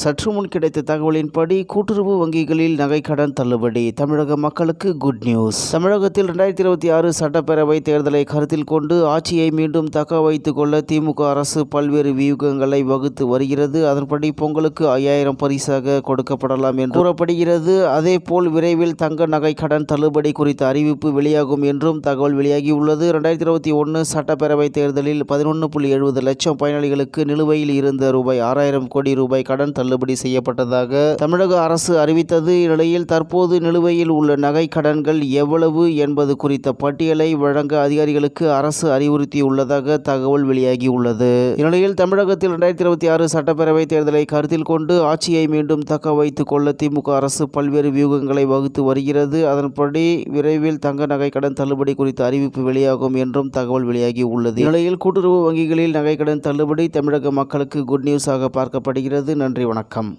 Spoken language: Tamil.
சற்று முன் கிடைத்த தகவலின்படி கூட்டுறவு வங்கிகளில் நகைக்கடன் தள்ளுபடி. தமிழக மக்களுக்கு குட் நியூஸ் தமிழகத்தில் இரண்டாயிரத்தி இருபத்தி ஆறு சட்டப்பேரவை தேர்தலை கருத்தில் கொண்டு ஆட்சியை மீண்டும் தக்க வைத்துக் கொள்ள திமுக அரசு பல்வேறு வியூகங்களை வகுத்து வருகிறது. அதன்படி பொங்கலுக்கு ஐயாயிரம் பரிசாக கொடுக்கப்படலாம் என்று கூறப்படுகிறது. அதேபோல் விரைவில் தங்க நகை கடன் தள்ளுபடி குறித்த அறிவிப்பு வெளியாகும் என்றும் தகவல் வெளியாகியுள்ளது. இரண்டாயிரத்தி இருபத்தி ஒன்று சட்டப்பேரவை தேர்தலில் பதினொன்று புள்ளி எழுபது லட்சம் பயனாளிகளுக்கு நிலுவையில் இருந்த ரூபாய் ஆறாயிரம் கோடி ரூபாய் கடன் தள்ளுபடி செய்யப்பட்டதாக தமிழக அரசு அறிவித்தது. இந்நிலையில் தற்போது நிலுவையில் உள்ள நகை கடன்கள் எவ்வளவு என்பது குறித்த பட்டியலை வழங்க அதிகாரிகளுக்கு அரசு அறிவுறுத்தியுள்ளதாக தகவல் வெளியாகியுள்ளது. இந்நிலையில் தமிழகத்தில் இரண்டாயிரத்தி இருபத்தி ஆறு சட்டப்பேரவை தேர்தலை கருத்தில் கொண்டு ஆட்சியை மீண்டும் தக்க வைத்துக் கொள்ள திமுக அரசு பல்வேறு வியூகங்களை வகுத்து வருகிறது. அதன்படி விரைவில் தங்க நகை கடன் தள்ளுபடி குறித்த அறிவிப்பு வெளியாகும் என்றும் தகவல் வெளியாகி உள்ளது இந்நிலையில் கூட்டுறவு வங்கிகளில் நகை கடன் தள்ளுபடி தமிழக மக்களுக்கு குட் நியூஸாக பார்க்கப்படுகிறது. நன்றி வணக்கம்